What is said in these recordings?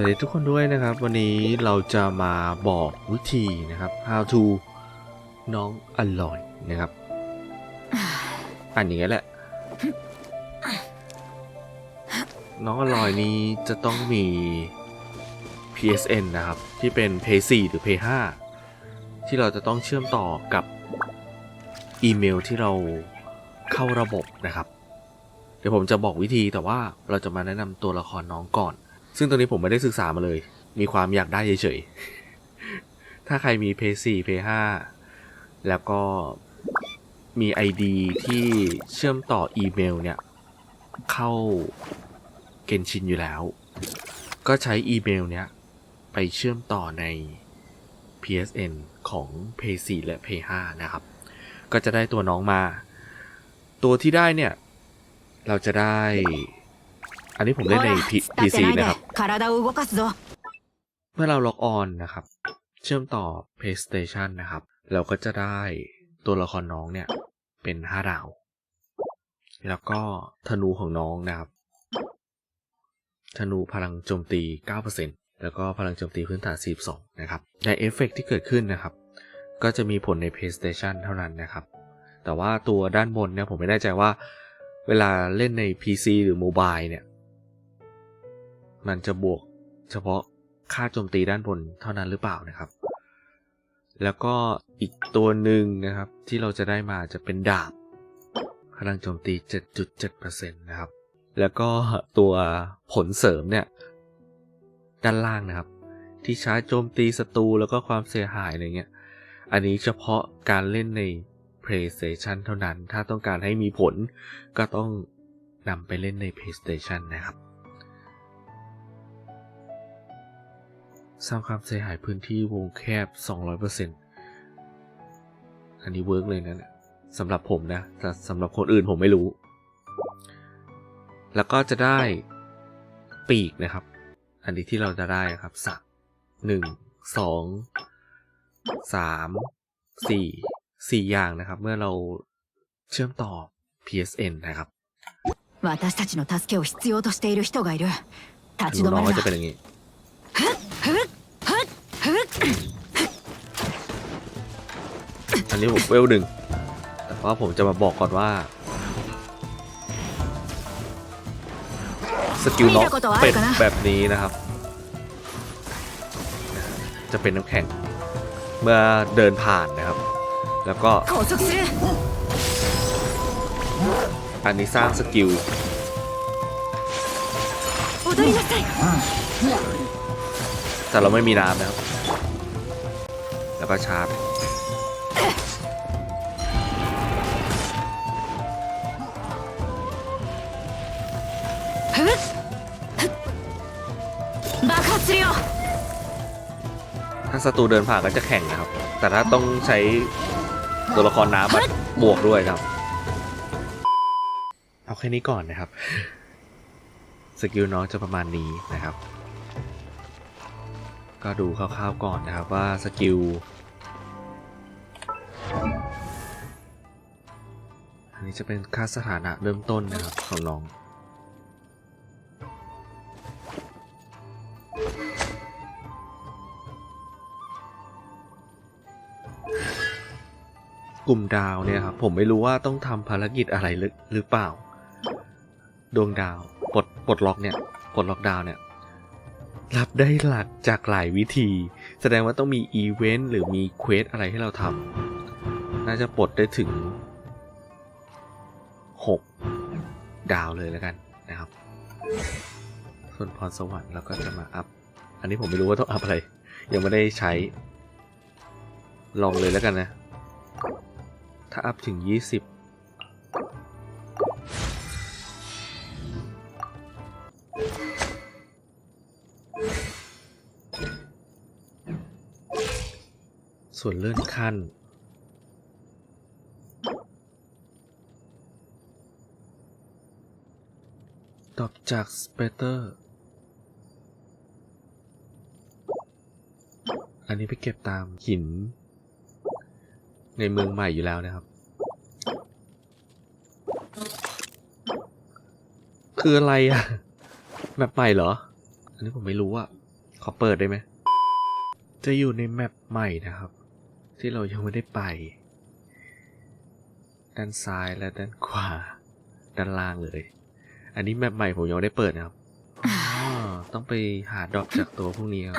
วัสดีทุกคนด้วยนะครับ วันนี้เราจะมาบอกวิธีนะครับ how to น้องอร่อยนะครับอันอย่างนี้แหละ น้องอร่อยนี้จะต้องมี PSN นะครับ ที่เป็น Pay 4หรือ Pay 5ที่เราจะต้องเชื่อมต่อกับอีเมลที่เราเข้าระบบนะครับ เดี๋ยวผมจะบอกวิธีแต่ว่าเราจะมาแนะนำตัวละครน้องก่อน ซึ่งตัวนี้ผมไม่ได้ศึกษามาเลย มีความอยากได้เฉยๆ ถ้าใครมี p 4 p 5แล้วก็มี ID ที่เชื่อมต่ออีเมลเนี่ย เข้าเกนชินอยู่แล้ว ก็ใช้อีเมลเนี้ย ไปเชื่อมต่อใน PSN ของ p 4และ p 5นะครับ ก็จะได้ตัวน้องมา ตัวที่ได้เนี่ย เราจะได้ อันนี้ผมเล่นใน PC นะครับเมื่อเราล็อกออนนะครับ เชื่อมต่อ PlayStation นะครับ เราก็จะได้ตัวละครน้องเนี่ยเป็น5ดาว แล้วก็ธนูของน้องนะครับ ธนูพลังโจมตี 9%แล้วก็พลังโจมตีพื้นฐาน 42 นะครับ ในเอฟเฟกที่เกิดขึ้นนะครับ ก็จะมีผลใน PlayStation เท่านั้นนะครับ แต่ว่าตัวด้านบนเนี่ยผมไม่แน่ใจว่าเวลาเล่นใน PC หรือโมบายเนี่ย มันจะบวกเฉพาะค่าโจมตีด้านบนเท่านั้นหรือเปล่านะครับ แล้วก็อีกตัวหนึ่งนะครับที่เราจะได้มาจะเป็นดาบพลังโจมตี 7.7%นะครับ แล้วก็ตัวผลเสริมเนี่ย ด้านล่างนะครับ ที่ใช้โจมตีศัตรูแล้วก็ความเสียหายอะไรเงี้ย อันนี้เฉพาะการเล่นใน PlayStation เท่านั้น ถ้าต้องการให้มีผลก็ต้องนำไปเล่นใน PlayStation นะครับ สร้างความเสียหายพื้นที่วงแคบ 200%อันนี้เวิร์กเลยนะเนี่ยสำหรับผมนะ แต่สำหรับคนอื่นผมไม่รู้ แล้วก็จะได้ปีกนะครับ อันนี้ที่เราจะได้ครับสักหนึ่ง สอง สาม สี่ สี่อย่างนะครับ เมื่อเราเชื่อมต่อ PSN นะครับ 私たちの助けを必要としている人がいる立ち ดู 止 น้อ ま ง る ก็ な ันนี้ผมเวลหนึ่งแต่ว่าผมจะมาบอกก่อนว่า สกิลน็อกเป็นแบบนี้นะครับ จะเป็นน้ำแข็ง เมื่อเดินผ่านนะครับ แล้วก็อันนี้สร้างสกิลแต่เราไม่มีน้ำนะครับ แล้วก็ชาร์จาศัตรูเดินผ่านก็จะแข่งนะครับ แต่ถ้าต้องใช้ตัวละครน้ำอะบวกด้วยครับ เอาแค่นี้ก่อนนะครับ สกิลน้องจะประมาณนี้นะครับ ก็ดูคร่าวๆก่อนนะครับว่าสกิล อันนี้จะเป็นค่าสถานะเริ่มต้นนะครับของน้อง กลุ่มดาวเนี่ยครับผมไม่รู้ว่าต้องทำภารกิจอะไรหรือเปล่า ดวงดาวปลดปลดล็อกเนี่ยปลดล็อกดาวเนี่ยรับได้หลักจากหลายวิธี แสดงว่าต้องมีอีเวนต์หรือมีเควสอะไรให้เราทำน่าจะปลดได้ถึง 6 ดาวเลยแล้วกันนะครับ ส่วนพรสวรรค์เราก็จะมาอัพ อันนี้ผมไม่รู้ว่าต้องอัพอะไร ยังไม่ได้ใช้ ลองเลยแล้วกันนะ ถ้าอัพถึง 20 ส่วนเลื่อนขั้นตอบจากสเปเตอร์ อันนี้ไปเก็บตามหิน ในเมืองใหม่อยู่แล้วนะครับ คืออะไรอะแบบใหม่เหรอ อันนี้ผมไม่รู้อะขอเปิดได้ไหม จะอยู่ในแมปใหม่นะครับ ที่เรายังไม่ได้ไป ด้านซ้ายและด้านขวา ด้านล่างเลย อันนี้แมปใหม่ผมยังไม่ได้เปิดนะครับอ๋อต้องไปหาดรอปจากตัวพวกนี้ครับ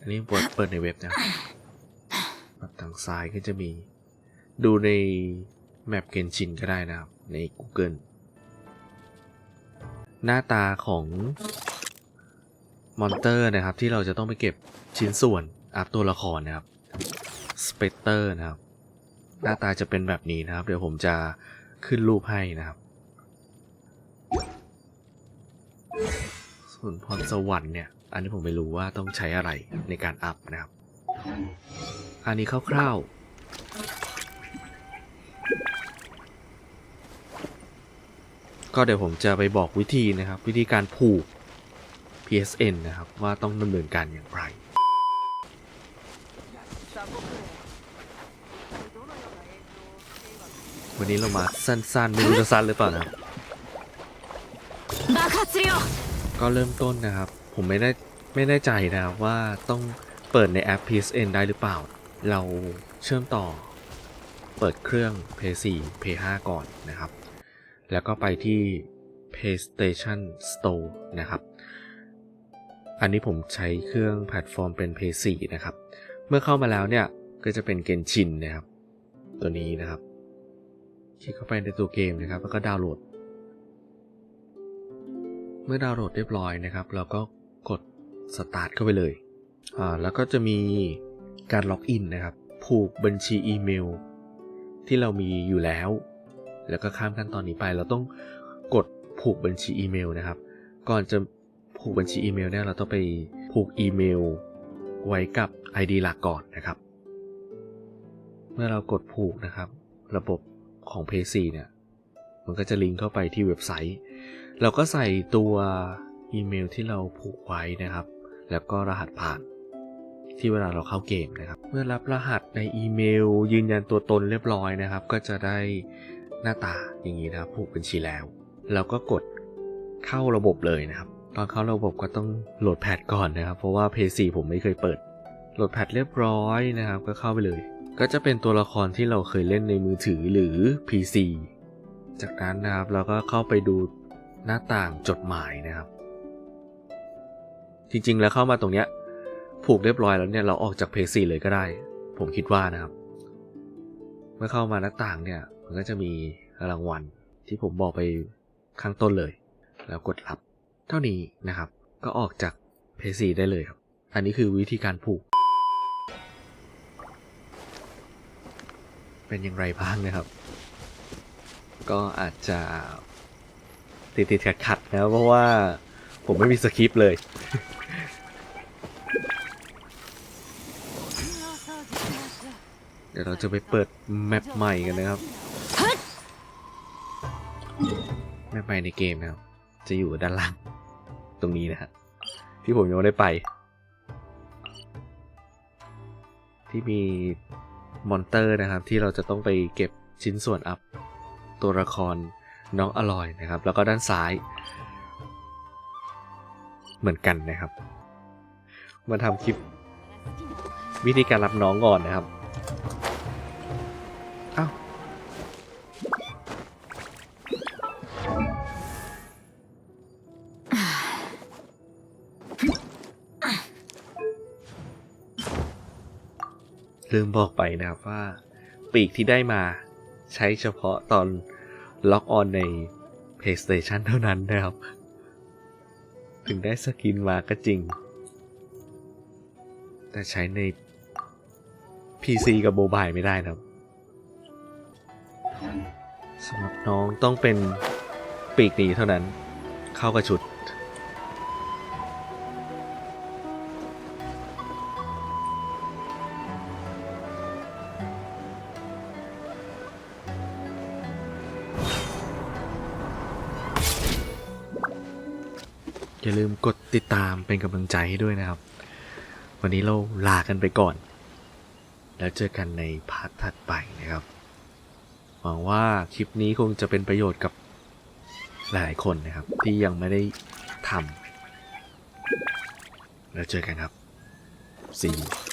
อันนี้เปิดเปิดในเว็บนะครับ แบบทางซ้ายก็จะมี ดูในแมปเกนชินก็ได้นะครับ ใน Google หน้าตาของมอนเตอร์นะครับ ที่เราจะต้องไปเก็บชิ้นส่วนอัพตัวละครนะครับสเปกเตอร์นะครับ หน้าตาจะเป็นแบบนี้นะครับ เดี๋ยวผมจะขึ้นรูปให้นะครับ ส่วนพรสวรรค์เนี่ย อันนี้ผมไม่รู้ว่าต้องใช้อะไรในการอัพนะครับ อันนี้คร่าวๆ ก็เดี๋ยวผมจะไปบอกวิธีนะครับ วิธีการผูก PSN นะครับ ว่าต้องดำเนินการอย่างไรวันนี้เรามาสั้นๆ ไม่รู้จะสั้นหรือเปล่านะก็เริ่มต้นนะครับ ผมไม่ได้ไม่แน่ใจนะครับว่าต้องเปิดในแอป PSN ได้หรือเปล่า เราเชื่อมต่อเปิดเครื่อง PS4 PS5 ก่อนนะครับ แล้วก็ไปที่ PlayStation Store นะครับ อันนี้ผมใช้เครื่องแพลตฟอร์มเป็น PS4 นะครับ เมื่อเข้ามาแล้วเนี่ย ก็จะเป็นเกนชินนะครับ ตัวนี้นะครับ คลิกเข้าไปในตัวเกมนะครับ แล้วก็ดาวน์โหลด เมื่อดาวน์โหลดเรียบร้อยนะครับ เราก็กดสตาร์ทเข้าไปเลย อ่า แล้วก็จะมี การล็อกอินนะครับ ผูกบัญชีอีเมล ที่เรามีอยู่แล้ว แล้วก็ข้ามขั้นตอนนี้ไป เราต้องกดผูกบัญชีอีเมลนะครับ ก่อนจะผูกบัญชีอีเมลเนี่ยเราต้องไปผูกอีเมล ไว้กับ ID หลักก่อนนะครับ เมื่อเรากดผูกนะครับ ระบบของ p 4เนี่ย มันก็จะลิงก์เข้าไปที่เว็บไซต์ เราก็ใส่ตัวอีเมลที่เราผูกไว้นะครับ แล้วก็รหัสผ่าน ที่เวลาเราเข้าเกมนะครับ เมื่อรับรหัสในอีเมล ยืนยันตัวตนเรียบร้อยนะครับ ก็จะได้หน้าตาอย่างนี้นะครับผูกบัญชีแล้วเราก็กดเข้าระบบเลยนะครับ ตอนเข้าระบบก็ต้องโหลดแพทก่อนนะครับ เพราะว่า p 4ผมไม่เคยเปิด โหลดแพทเรียบร้อยนะครับ ก็เข้าไปเลย ก็จะเป็นตัวละครที่เราเคยเล่นในมือถือหรือ PC จากนั้นนะครับเราก็เข้าไปดูหน้าต่างจดหมายนะครับ จริงๆแล้วเข้ามาตรงเนี้ย ผูกเรียบร้อยแล้วเนี่ยเราออกจากเพจสี่เลยก็ได้ ผมคิดว่านะครับ เมื่อเข้ามาหน้าต่างเนี่ยมันก็จะมีรางวัลที่ผมบอกไปข้างต้นเลย แล้วกดรับ เท่านี้นะครับ ก็ออกจากเพจสี่ได้เลยครับ อันนี้คือวิธีการผูก เป็นอย่างไรบ้างนะครับ ก็อาจจะติดติดขัดขัดนะเพราะว่าผมไม่มีสคริปต์เลย เดี๋ยวเราจะไปเปิดแมปใหม่กันนะครับแมปใหม่ในเกมนะครับ จะอยู่ด้านล่างตรงนี้นะฮะที่ผมยังไม่ได้ไป ที่มีมอนเตอร์นะครับ ที่เราจะต้องไปเก็บชิ้นส่วนอัพตัวละครน้องอร่อยนะครับ แล้วก็ด้านซ้าย เหมือนกันนะครับ มาทำคลิปวิธีการรับน้องก่อนนะครับ ลืมบอกไปนะครับว่า ปีกที่ได้มาใช้เฉพาะตอนล็อกออนใน PlayStation เท่านั้นนะครับ ถึงได้สกินมาก็จริง แต่ใช้ใน PC กับโมบายไม่ได้นะครับสำหรับน้องต้องเป็นปีกนี้เท่านั้น เข้ากับชุด อย่าลืมกดติดตามเป็นกำลังใจให้ด้วยนะครับ วันนี้เราลากันไปก่อน แล้วเจอกันในพาร์ทถัดไปนะครับ หวังว่าคลิปนี้คงจะเป็นประโยชน์กับหลายคนนะครับ ที่ยังไม่ได้ทำแล้วเจอกันครับ see you